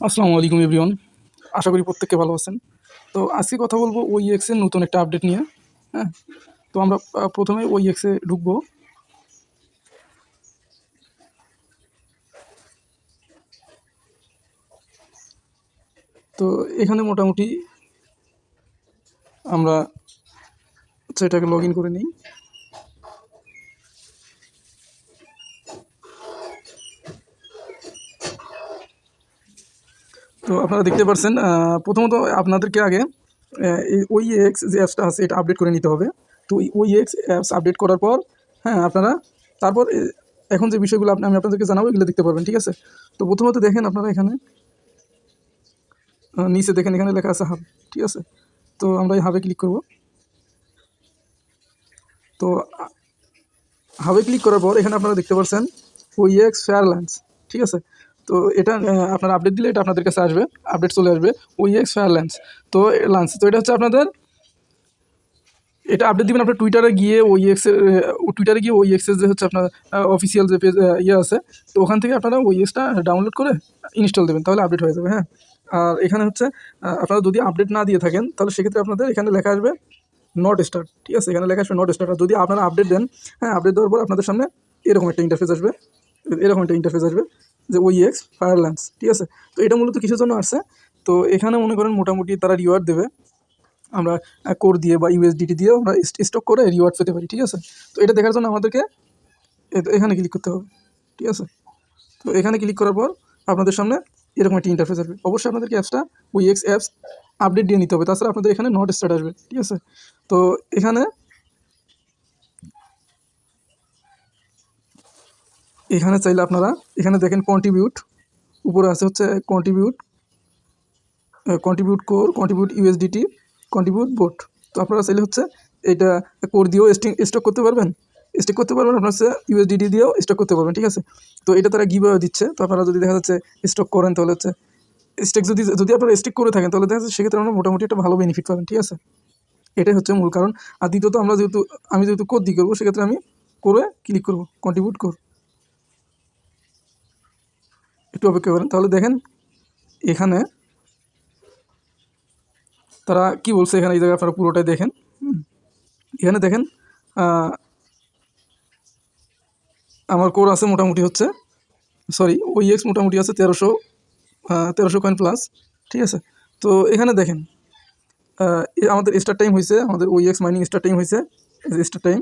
আসসালামু আলাইকুম, এভরিওয়ান। আশা করি প্রত্যেককে ভালো আছেন। তো আজকে কথা বলব ওই এক্সের নতুন একটা আপডেট নিয়ে হ্যাঁ? তো আমরা প্রথমে ওই এক্সে ঢুকবো। তো এখানে মোটামুটি আমরা সেটাকে লগ ইন করে নিই। তো আপনারা দেখতে পাচ্ছেন আহ, প্রথমত আপনাদেরকে আগে এই ওই এক্স যে অ্যাপসটা আছে এটা আপডেট করে নিতে হবে। তো ওই এক্স অ্যাপস আপডেট করার পর হ্যাঁ আপনারা তারপর এখন যে বিষয়গুলো আপনি আমি আপনাদেরকে জানাব এগুলো দেখতে পারবেন ঠিক আছে? তো প্রথমত দেখেন আপনারা এখানে নিচে দেখেন এখানে লেখা আছে হাব ঠিক আছে? তো আমরা এই হাবে ক্লিক করব। তো হাবে ক্লিক করার পর এখানে আপনারা দেখতে পাচ্ছেন ওই এক্স ফেয়ার লাঞ্চ ঠিক আছে? তো এটা আপনার আপডেট দিলে এটা আপনাদের কাছে আসবে আপডেট চলে আসবে ওই এক্স ফেয়ার লাঞ্চ তো লাঞ্চ তো এটা হচ্ছে আপনাদের, এটা আপডেট দিবেন আপনার টুইটারে গিয়ে ওই এক্সের টুইটারে গিয়ে ওই এক্সের যে হচ্ছে আপনার অফিসিয়াল যে পেজ ইয়ে আছে, তো ওখান থেকে আপনারা ওই এক্সটা ডাউনলোড করে ইনস্টল দেবেন, তাহলে আপডেট হয়ে যাবে হ্যাঁ। আর এখানে হচ্ছে আপনারা যদি আপডেট না দিয়ে থাকেন, তাহলে সেক্ষেত্রে আপনাদের এখানে লেখা আসবে নট স্টার্ট ঠিক আছে? এখানে লেখা আসবে নট স্টার্ট আর যদি আপনারা আপডেট দেন হ্যাঁ আপডেট দেওয়ার পর আপনাদের সামনে এরকম একটা ইন্টারফেস আসবে, এরকম একটা ইন্টারফেস আসবে। যে ওই এক্স ফায়ার ল্যান্স ঠিক আছে? তো এটা মূলত কিসের জন্য আসছে? তো এখানে মনে করেন মোটামুটি তারা রিওয়ার্ড দেবে। আমরা কোর দিয়ে বা ইউএসডিটি দিয়েও আমরা স্টক করে রিওয়ার্ড পেতে পারি, ঠিক আছে? তো এটা দেখার জন্য আমাদেরকে এখানে ক্লিক করতে হবে, ঠিক আছে? তো এখানে ক্লিক করার পর আপনাদের সামনে এরকম একটা ইন্টারফেস আসবে। অবশ্যই আপনাদেরকে অ্যাপসটা ওই এক্স অ্যাপস আপডেট দিয়ে নিতে হবে। তাছাড়া আপনাদের এখানে নট স্টার্ট আসবে, ঠিক আছে? তো এখানে এখানে চাইলে আপনারা, এখানে দেখেন কন্ট্রিবিউট উপরে আছে হচ্ছে contribute contribute core contribute USDT contribute bot তো আপনারা চাইলে হচ্ছে এটা কোর দিয়েও স্টিং স্টক করতে পারবেন। স্টক করতে পারবেন, আপনার হচ্ছে ইউএসডিটি দিয়েও স্টক করতে পারবেন, ঠিক আছে? তো এটা তারা গিভ দিচ্ছে। তো আপনারা যদি দেখা যাচ্ছে স্টক করেন, তাহলে হচ্ছে স্টেক যদি যদি আপনারা স্টিক করে থাকেন, তাহলে দেখা যাচ্ছে সেক্ষেত্রে আমরা মোটামুটি একটা ভালো বেনিফিট পাবেন, ঠিক আছে? এটাই হচ্ছে মূল কারণ। আর দ্বিতীয়ত আমরা যেহেতু, আমি যেহেতু কোড দিয়ে করব, সেক্ষেত্রে আমি করে ক্লিক করব কন্ট্রিবিউট কর একটু অপেক্ষা করেন। তাহলে দেখেন, এখানে তারা কি বলছে এখানে? এই জায়গায় আপনারা পুরোটাই দেখেন। এখানে দেখেন আমার কোর আছে মোটামুটি হচ্ছে সরি ওই এক্স মোটামুটি আছে তেরোশো তেরোশো কয়েন প্লাস ঠিক আছে? তো এখানে দেখেন আমাদের স্টার টাইম হয়েছে, আমাদের ওই এক্স মাইনিং স্টার টাইম হয়েছে স্টার টাইম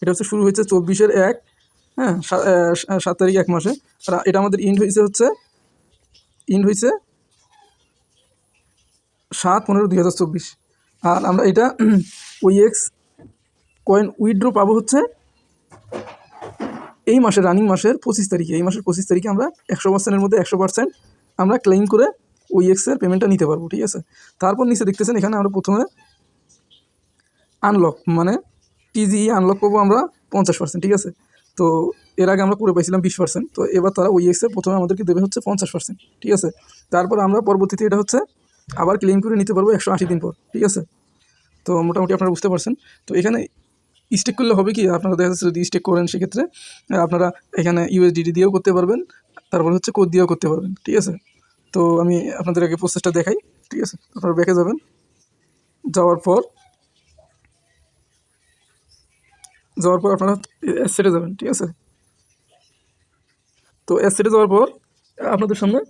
এটা হচ্ছে শুরু হয়েছে চব্বিশের এক হ্যাঁ সাত তারিখ এক মাসে। আর এটা আমাদের ইন্ড হয়েছে হচ্ছে ইন্ড হয়েছে সাত পনেরো দুই হাজার চব্বিশ। আর আমরা এটা ওই এক্স কয়েন উইথড্র পাবো হচ্ছে এই মাসের রানিং মাসের পঁচিশ তারিখে। এই মাসের পঁচিশ তারিখে আমরা একশো পার্সেন্টের মধ্যে একশো পার্সেন্ট আমরা ক্লেম করে ওই এক্সের পেমেন্টটা নিতে পারব, ঠিক আছে? তারপর নিচে দেখতেছেন, এখানে আমরা প্রথমে আনলক মানে টিজি আনলক পাবো আমরা পঞ্চাশ পার্সেন্ট ঠিক আছে? তো এর আগে আমরা করে পাইছিলাম বিশ পার্সেন্ট তো এবার তারা ওই এক্সে প্রথমে আমাদেরকে দেবে হচ্ছে পঞ্চাশ পার্সেন্ট ঠিক আছে? তারপর আমরা পরবর্তীতে এটা হচ্ছে আবার ক্লেম করে নিতে পারব একশো আশি দিন পর, ঠিক আছে? তো মোটামুটি আপনারা বুঝতে পারছেন। তো এখানে স্টেক করলে হবে কি, আপনারা দেখা যাচ্ছে যদি স্টেক করেন সেক্ষেত্রে আপনারা এখানে ইউএসডিটি দিয়েও করতে পারবেন, তারপর হচ্ছে কোড দিয়েও করতে পারবেন, ঠিক আছে? তো আমি আপনাদের আগে প্রসেসটা দেখাই, ঠিক আছে? আপনারা ব্যাকে যাবেন। যাওয়ার পর যাওয়ার পর আপনারা অ্যাসেটে যাবেন, ঠিক আছে? তো অ্যাসেটে যাওয়ার পর আপনাদের সামনে,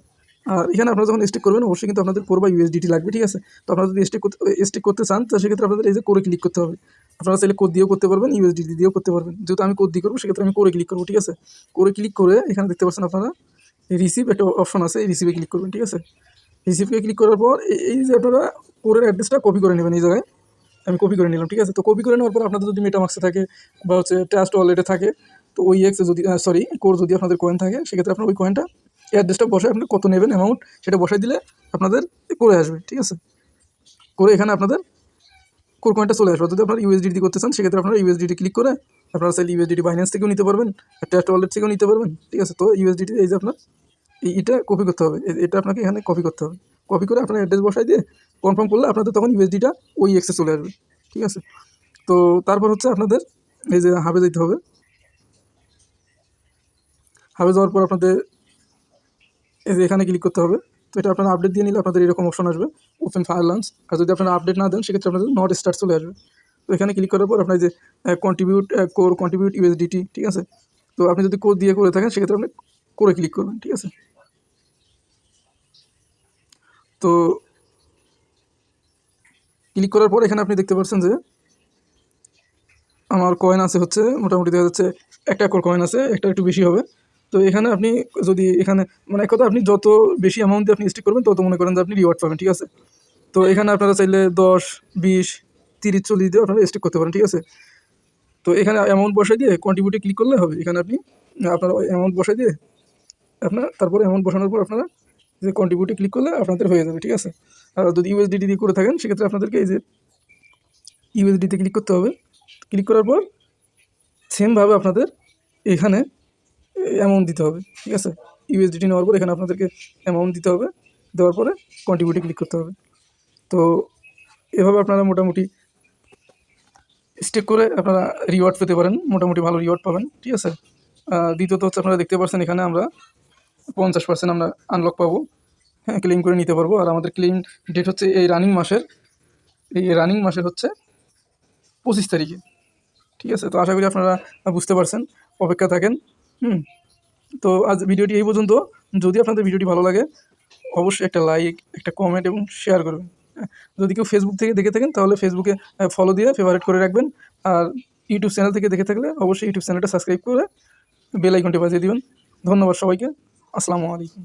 আর এখানে আপনারা যখন স্টেক করবেন, অবশ্যই কিন্তু আপনাদের কোর বা ইউএসডিটি লাগবে, ঠিক আছে? তো আপনারা যদি স্টেক করতে স্টেক করতে চান, তো সেক্ষেত্রে আপনাদের এই যে করে ক্লিক করতে হবে। আপনারা চাইলে কোড দিয়েও করতে পারবেন ইউএসডিটি দিয়েও করতে পারবেন। যেহেতু আমি কোড দিয়ে করব, সেক্ষেত্রে আমি করে ক্লিক করব, ঠিক আছে? করে ক্লিক করে এখানে দেখতে পাচ্ছেন আপনারা রিসিভ একটা অপশন আছে এই রিসিভে ক্লিক করবেন, ঠিক আছে? রিসিভে ক্লিক করার পর এই যে আপনারা কোরের অ্যাড্রেসটা কপি করে নেবেন এই জায়গায়। আমি কপি করে নিলাম, ঠিক আছে? তো কপি করে নেওয়ার পর আপনাদের যদি মেটামাক্সে থাকে বা হচ্ছে ট্রাস্ট ওয়ালেটে থাকে, তো ওই এক্সে যদি সরি কোর যদি আপনাদের কয়েন থাকে, সেক্ষেত্রে আপনার ওই কয়েনটা অ্যাড্রেসটা বসায় আপনি কত নেবেন অ্যামাউন্ট সেটা বসাই দিলে আপনাদের করে আসবে, ঠিক আছে? করে এখানে আপনাদের কোর কয়েনটা চলে আসবে। যদি আপনারা ইউএসডিটি করতে চান, সেক্ষেত্রে আপনারা ইউএসডিটি ক্লিক করে আপনারা চাইলে ইউএসডিটি বাইন্যান্স থেকেও নিতে পারবেন ট্রাস্ট ওয়ালেট থেকেও নিতে পারবেন, ঠিক আছে? তো ইউএসডিটি এই যে আপনার এটা কপি করতে হবে। এটা আপনাকে এখানে কপি করতে হবে। কপি করে আপনার অ্যাড্রেস বসাই দিয়ে কনফার্ম করলে আপনাদের তখন ইউএসডিটা ওই এক্সে চলে আসবে, ঠিক আছে? তো তারপর হচ্ছে আপনাদের এই যে হাবে যেতে হবে। হাবে যাওয়ার পর আপনাদের এই যে এখানে ক্লিক করতে হবে। তো এটা আপনারা আপডেট দিয়ে নিলে আপনাদের এরকম অপশন আসবে ওপেন ফায়ার লাঞ্চ আর যদি আপনারা আপডেট না দেন, সেক্ষেত্রে আপনাদের নট স্টার্ট চলে আসবে। তো এখানে ক্লিক করার পর আপনার যে কন্ট্রিবিউট কোর কন্ট্রিবিউট ইউএসডিটি ঠিক আছে? তো আপনি যদি কোড দিয়ে করে থাকেন, সেক্ষেত্রে আপনি করে ক্লিক করবেন, ঠিক আছে? তো ক্লিক করার পর এখানে আপনি দেখতে পাচ্ছেন যে আমার কয়েন আছে হচ্ছে, মোটামুটি দেখা যাচ্ছে একটা একর কয়েন আছে, একটা একটু বেশি হবে। তো এখানে আপনি যদি এখানে মানে এক কথা আপনি যত বেশি অ্যামাউন্ট দিয়ে আপনি স্টিক করবেন, তত মনে করেন যে আপনি রিওয়ার্ড পাবেন, ঠিক আছে? তো এখানে আপনারা চাইলে দশ, বিশ, তিরিশ, চল্লিশ দিয়ে আপনারা স্টিক করতে পারেন, ঠিক আছে? তো এখানে অ্যামাউন্ট বসাই দিয়ে কন্ট্রিবিউটে ক্লিক করলে হবে। এখানে আপনি আপনার অ্যামাউন্ট বসাই দিয়ে আপনার, তারপরে অ্যামাউন্ট বসানোর পর আপনারা যে কন্ট্রিবিউটে ক্লিক করলে আপনাদের হয়ে যাবে, ঠিক আছে? আর যদি ইউএসডিটি দিয়ে করে থাকেন, সেক্ষেত্রে আপনাদেরকে এই যে ইউএসডিতে ক্লিক করতে হবে। ক্লিক করার পর সেমভাবে আপনাদের এখানে অ্যামাউন্ট দিতে হবে, ঠিক আছে? ইউএসডিটি নেওয়ার পর এখানে আপনাদেরকে অ্যামাউন্ট দিতে হবে। দেওয়ার পরে কন্ট্রিবিউটে ক্লিক করতে হবে। তো এভাবে আপনারা মোটামুটি স্টেক করে আপনারা রিওয়ার্ড পেতে পারেন, মোটামুটি ভালো রিওয়ার্ড পাবেন, ঠিক আছে? দ্বিতীয়ত হচ্ছে আপনারা দেখতে পাচ্ছেন এখানে আমরা পঞ্চাশ পার্সেন্ট আমরা আনলক পাবো। হ্যাঁ ক্লেম করে নিতে পারব। আর আমাদের ক্লেম ডেট হচ্ছে এই রানিং মাসের, এই রানিং মাসের হচ্ছে পঁচিশ তারিখে। ঠিক আছে? তো আশা করি আপনারা বুঝতে পারছেন। অপেক্ষা থাকেন। হুম? তো আজ ভিডিওটি এই পর্যন্ত। যদি আপনাদের ভিডিওটি ভালো লাগে, অবশ্যই একটা লাইক একটা কমেন্ট এবং শেয়ার করবেন। যদি কেউ ফেসবুক থেকে দেখে থাকেন, তাহলে ফেসবুকে ফলো দিয়ে ফেভারিট করে রাখবেন। আর ইউটিউব চ্যানেল থেকে দেখে থাকলে অবশ্যই ইউটিউব চ্যানেলটা সাবস্ক্রাইব করে বেল আইকনটি বাজিয়ে দিবেন। ধন্যবাদ সবাইকে। আসসালামু আলাইকুম।